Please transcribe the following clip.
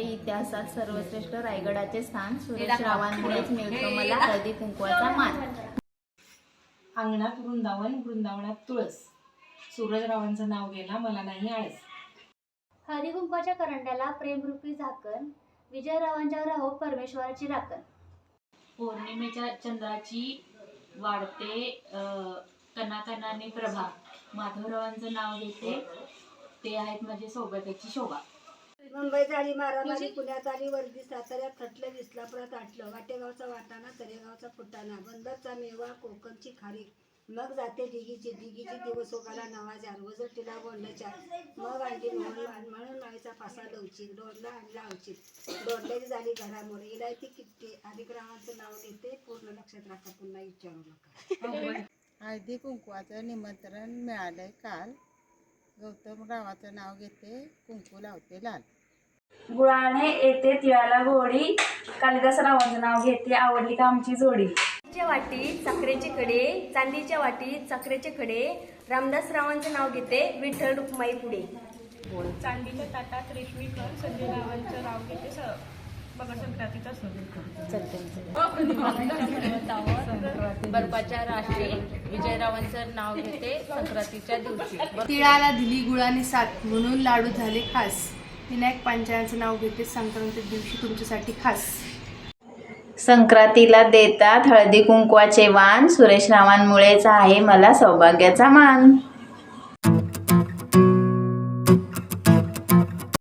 इतिहासात सर्वश्रेष्ठ रायगडाचे स्थान सुरेश रावांमुळेच मिळतो. मला हळदी कुंकवाचा मान. अंगणात वृंदावन वृंदावनात तुळस. सूरजरावांचं नाव गेला मला नाही आळस. हरिकुंकाच्या करंड्याला प्रेमरूपी झाकण विजयरावांच्या राहो परमेश्वराची राखण. पौर्णिमेच्या चंद्राची वाढते अ, कणाकणाने प्रभा. माधवरावांचं नाव घेते. ते आहेत माझे सौभाग्याची शोभा. मुंबईत आली मारामारी पुण्यात आली वर्दी साताऱ्यात थटलं विसलापुरात आटलं. वाटेगावचा वाटाणा तरेगावचा फुटाणा बंदरचा मेवा कोकणची खारीक मग जाते दिघीची दिघीची दिवस ओगाला नवाजार वजर तिला बोलण्याच्या मग आणली म्हणून म्हणून माईचा पासा लवचिक. डोरला आणला अवचित डोरल्याची झाली घरामोर इलायती किट्टी. अधिग्रहांचं नाव घेते पूर्ण लक्षात राखा पुन्हा विचारू नका. हळदी कुंकवाचं निमंत्रण मिळालंय काल. गौतम रावाचं नाव घेते. कुंकू लावते लाल. गुळाने येते तिळाला गोडी. कालिदास रावांचं नाव घेते आवडली का आमची जोडी? च्या वाटीत साखरेचे कडे चांदीच्या वाटीत साखरेचे खडे रामदास रावांचे नाव घेते विठ्ठल रुक्माई पुढे. चांदीच्या ताटात रेशमी संजय रावांचं नाव घेते स मकर संक्रांतीचा बर्फाच्या राशी विजयरावांचं नाव घेते संक्रांतीच्या दिवशी. तिळाला दिली गुळाने साथ म्हणून लाडू झाले खास. विनायक पांचाळ्यांचं नाव घेते संक्रांती दिवशी तुमच्यासाठी खास. संक्रांतीला देतात हळदी कुंकवाचे वाण. सुरेश रावांमुळेच आहे मला सौभाग्याचा मान.